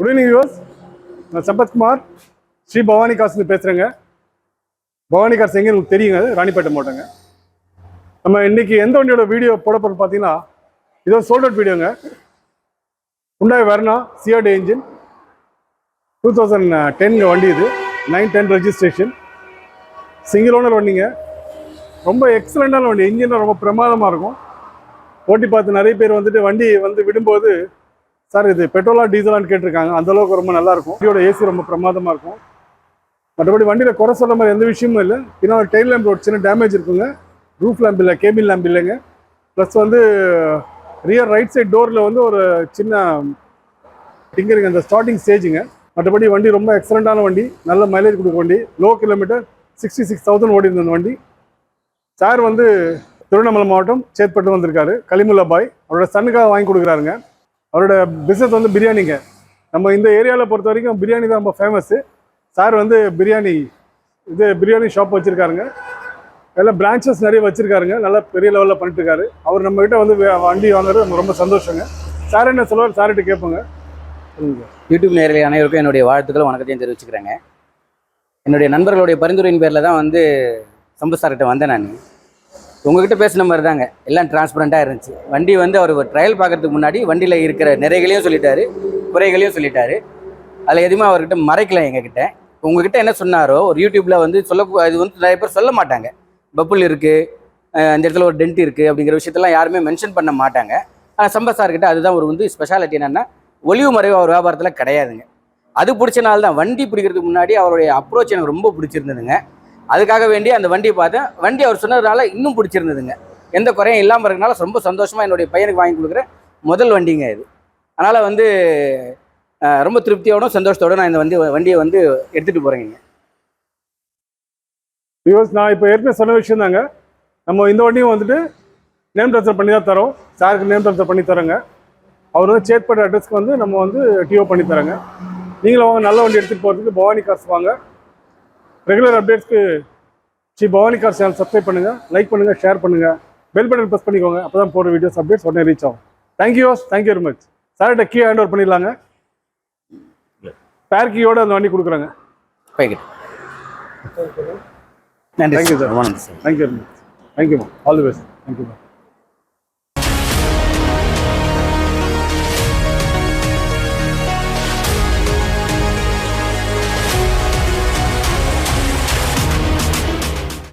Good evening use நான் சம்பத்குமார் ஸ்ரீ பவானி காசுலேருந்து பேசுகிறேங்க பவானி காசு எங்கே உங்களுக்கு தெரியுங்க? ராணிப்பேட்டை மாட்டோங்க நம்ம இன்னைக்கு எந்த வண்டியோட வீடியோ போட போகிறது பார்த்தீங்கன்னா இது ஒரு சோல்ட் அவுட் வீடியோங்க உண்டாய் Verna CRDI engine two thousand டென்ங்க வண்டி இது. Nine ten registration single owner வண்டிங்க. ரொம்ப எக்ஸலண்ட்டான வண்டி. இன்ஜின் ரொம்ப பிரமாதமாக இருக்கும். ஓட்டி பார்த்து நிறைய பேர் வந்துட்டு வண்டி வந்து விடும்போது சார் இது பெட்ரோலா டீசலான்னு கேட்டிருக்காங்க. அந்த அளவுக்கு ரொம்ப நல்லா இருக்கும் வண்டியோட ஏசி ரொம்ப பிரமாதமாக இருக்கும். மற்றபடி வண்டியில் குறை சொல்ல மாதிரி எந்த விஷயமும் இல்லை. பின்னால் டெயில் லேம்ப் ஒரு சின்ன டேமேஜ் இருக்குங்க. ரூஃப் லேம்ப் இல்லை கேபிள் லேம்ப் இல்லைங்க. ப்ளஸ் வந்து ரியர் ரைட் சைட் டோரில் வந்து ஒரு சின்ன டிங்கரிங் அந்த ஸ்டார்டிங் ஸ்டேஜுங்க மற்றபடி வண்டி ரொம்ப எக்ஸலண்ட்டான வண்டி. நல்ல மைலேஜ் கொடுக்க வண்டி. Low kilometre sixty six thousand ஓடி இருந்த வண்டி. சார் வந்து திருவண்ணாமலை மாவட்டம் சேத்பட்டு வந்திருக்காரு. கலிமுல்லா பாய். அவரோட சன்னுக்காக வாங்கி கொடுக்குறாருங்க. அவரோட பிஸ்னஸ் வந்து பிரியாணிங்க. நம்ம இந்த ஏரியாவில் பொறுத்த வரைக்கும் பிரியாணி தான் ரொம்ப ஃபேமஸ்ஸு சார் வந்து பிரியாணி இது பிரியாணி ஷாப் வச்சுருக்காருங்க. எல்லாம் பிரான்ச்சஸ் நிறைய வச்சுருக்காருங்க. நல்லா பெரிய லெவலில் பண்ணிட்டுருக்காரு. அவர் நம்மக்கிட்ட வந்து வண்டி வாங்குறது நம்ம ரொம்ப சந்தோஷங்க. சார் என்ன சொல்லுவார்? சார்கிட்ட கேட்போங்க. சொல்லுங்க. யூடியூப் நேரில் அனைவருக்கும் என்னுடைய வாழ்த்துக்கள் வணக்கத்தையும் தெரிவிச்சுக்கிறேங்க. என்னுடைய நண்பர்களுடைய பரிந்துரையின் பேரில் தான் வந்து சம்பு சார்கிட்ட வந்தேன் நான். உங்ககிட்ட பேசின மாதிரி தாங்க. எல்லாம் டிரான்ஸ்பரண்ட்டாக இருந்துச்சு. வண்டி வந்து அவர் ட்ரையல் பார்க்கறதுக்கு முன்னாடி வண்டியில் இருக்கிற நிறைகளையும் சொல்லிட்டாரு குறைகளையும் சொல்லிட்டாரு. அதில் எதுவுமே அவர்கிட்ட மறைக்கல எங்ககிட்ட. உங்ககிட்ட என்ன சொன்னாரோ ஒரு யூடியூப்பில் வந்து சொல்ல இது வந்து நிறைய பேர் சொல்ல மாட்டாங்க. பப்புள் இருக்குது அந்த இடத்துல ஒரு டென்ட் இருக்குது அப்படிங்கிற விஷயத்தெல்லாம் யாருமே மென்ஷன் பண்ண மாட்டாங்க. ஆனால் சம்பத் சார்கிட்ட அதுதான் ஒரு வந்து ஸ்பெஷாலிட்டி என்னென்னா ஒளிவு மறைவு அவர் வியாபாரத்தில் கிடையாதுங்க. அது பிடிச்ச நாள் தான் வண்டி பிடிக்கிறதுக்கு முன்னாடி அவருடைய அப்ரோச் எனக்கு ரொம்ப பிடிச்சிருந்ததுங்க. அதுக்காக வேண்டி அந்த வண்டியை பார்த்தேன். வண்டி அவர் சொன்னதுனால இன்னும் பிடிச்சிருந்ததுங்க. எந்த குறையும் இல்லாமல் இருக்கனால ரொம்ப சந்தோஷமாக என்னுடைய பையனுக்கு வாங்கி கொடுக்குற முதல் வண்டிங்க இது. அதனால் வந்து ரொம்ப திருப்தியோடும் சந்தோஷத்தோடு நான் இந்த வண்டி வண்டியை வந்து எடுத்துகிட்டு போகிறேங்க வியூவர்ஸ் நான் இப்போ ஏற்கனவே சொன்ன விஷயம் தாங்க நம்ம இந்த வண்டியும் வந்துட்டு நேம் ட்ரான்ஸ்ஃபர் பண்ணி தான் தரோம். சாருக்கு நேம் ட்ரான்ஸ்ஃபர் பண்ணி தரோங்க. அவர் வந்து சேத்பேட் அட்ரஸ்க்கு வந்து நம்ம வந்து டிஓ பண்ணி தரோங்க. நீங்களும் வாங்க நல்ல வண்டி எடுத்துகிட்டு போகிறதுக்கு பவானி காசு வாங்க. Regular அப்டேட்ஸ்க்கு Sri Bhavani car channel subscribe பண்ணுங்கள் லைக் பண்ணுங்கள் ஷேர் பண்ணுங்கள் பெல் பட்டன் ப்ரெஸ் பண்ணிக்கோங்க அப்போ தான் போகிற வீடியோஸ் அப்டேட்ஸ் உடனே ரீச் ஆகும். Thank you thank you very much சார்கிட்ட கீ ஹேண்ட் ஓவர் பண்ணிடலாங்க. பேர் கீயோட அந்த வண்டி கொடுக்குறாங்க. போய்கிட்டு நன்றி Thank you, sir. ரொம்ப நன்றி sir thank you very much thank you all the best thank you